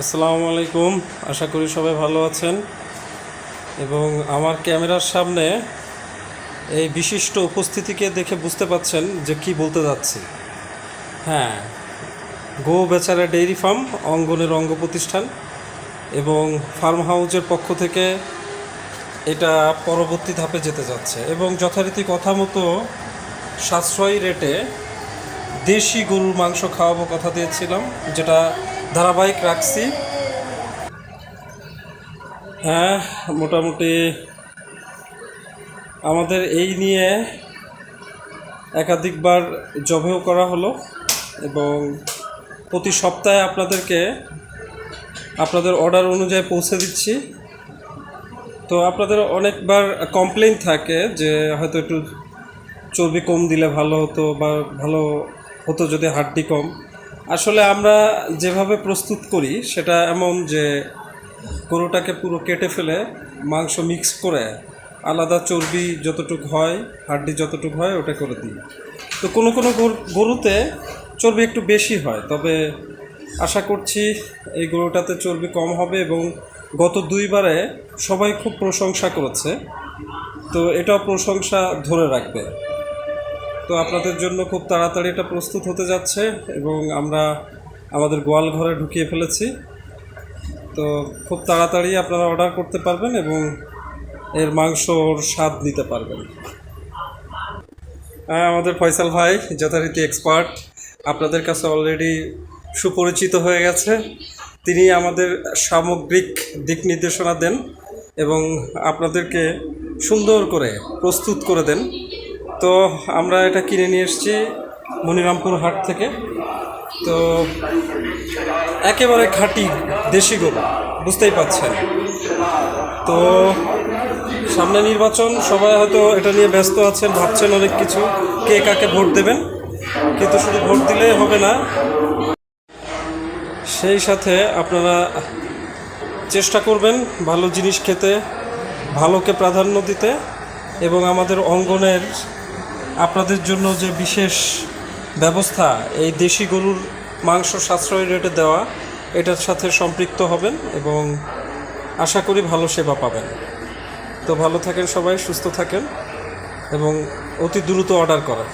আসসালামু আলাইকুম। আশা করি সবাই ভালো আছেন। এবং আমার ক্যামেরার সামনে এই বিশিষ্ট উপস্থিতিকে দেখে বুঝতে পাচ্ছেন যে কি বলতে যাচ্ছি। হ্যাঁ গো বেচারা ডেইরি ফার্ম অঙ্গনের অঙ্গ প্রতিষ্ঠান এবং ফার্ম হাউজের পক্ষ থেকে এটা পরবর্তী ধাপে যেতে যাচ্ছে এবং যথারীতি কথা মতো সাশ্রয়ী রেটে দেশি গরুর মাংস খাওয়াবো কথা দিয়েছিলাম, যেটা ধারাবাহিক রাখছি। হ্যাঁ মোটামুটি আমাদের এই নিয়ে একাধিকবার জবেও করা হলো এবং প্রতি সপ্তাহে আপনাদেরকে আপনাদের অর্ডার অনুযায়ী পৌঁছে দিচ্ছি। তো আপনাদের অনেকবার কমপ্লেন থাকে যে হয়তো একটু চর্বি কম দিলে ভালো হতো বা ভালো হতো যদি হাড্ডি কম। আসলে আমরা যেভাবে প্রস্তুত করি, সেটা এমন যে গরুটাকে পুরো কেটে ফেলে, মাংস মিক্স করে আলাদা চর্বি যতটুকু হয়, হাড্ডি যতটুকু হয়, ওটা করে দিই। তো কোনো কোনো গরুতে চর্বি একটু বেশি হয়, তবে আশা করছি এই গরুটাতে চর্বি কম হবে এবং গত দুইবারে সবাই খুব প্রশংসা করেছে। তো এটাও প্রশংসা ধরে রাখবে। তো আপনাদের জন্য খুব তাড়াতাড়ি এটা প্রস্তুত হতে যাচ্ছে এবং আমরা আমাদের গোয়াল ঘরে ঢুকিয়ে ফেলেছি। তো খুব তাড়াতাড়ি আপনারা অর্ডার করতে পারবেন এবং এর মাংসর স্বাদ নিতে পারবেন। হ্যাঁ আমাদের ফয়সাল ভাই যথারীতি এক্সপার্ট আপনাদের কাছে অলরেডি সুপরিচিত হয়ে গেছে। তিনি আমাদের সামগ্রিক দিক নির্দেশনা দেন এবং আপনাদেরকে সুন্দর করে প্রস্তুত করে দেন। তো আমরা এটা কিনে নিয়ে এসেছি মনিরামপুর হাট থেকে। তো একেবারে খাঁটি দেশি গরু বুঝতেই পাচ্ছেন। তো সামনে নির্বাচন, সবাই হয়তো এটা নিয়ে ব্যস্ত আছেন, ভাবছেন অনেক কিছু। কে কাকে ভোট দেবেন? কিন্তু শুধু ভোট দিলেই হবে না। সেই সাথে আপনারা চেষ্টা করবেন ভালো জিনিস খেতে, ভালোকে প্রাধান্য দিতে এবং আমাদের অঙ্গনের আপনাদের জন্য যে বিশেষ ব্যবস্থা, এই দেশি গরুর মাংস সাশ্রয়ী রেটে দেওয়া, এটার সাথে সম্পৃক্ত হবেন এবং আশা করি ভালো সেবা পাবেন। তো ভালো থাকেন সবাই, সুস্থ থাকেন এবং অতি দ্রুত অর্ডার করেন।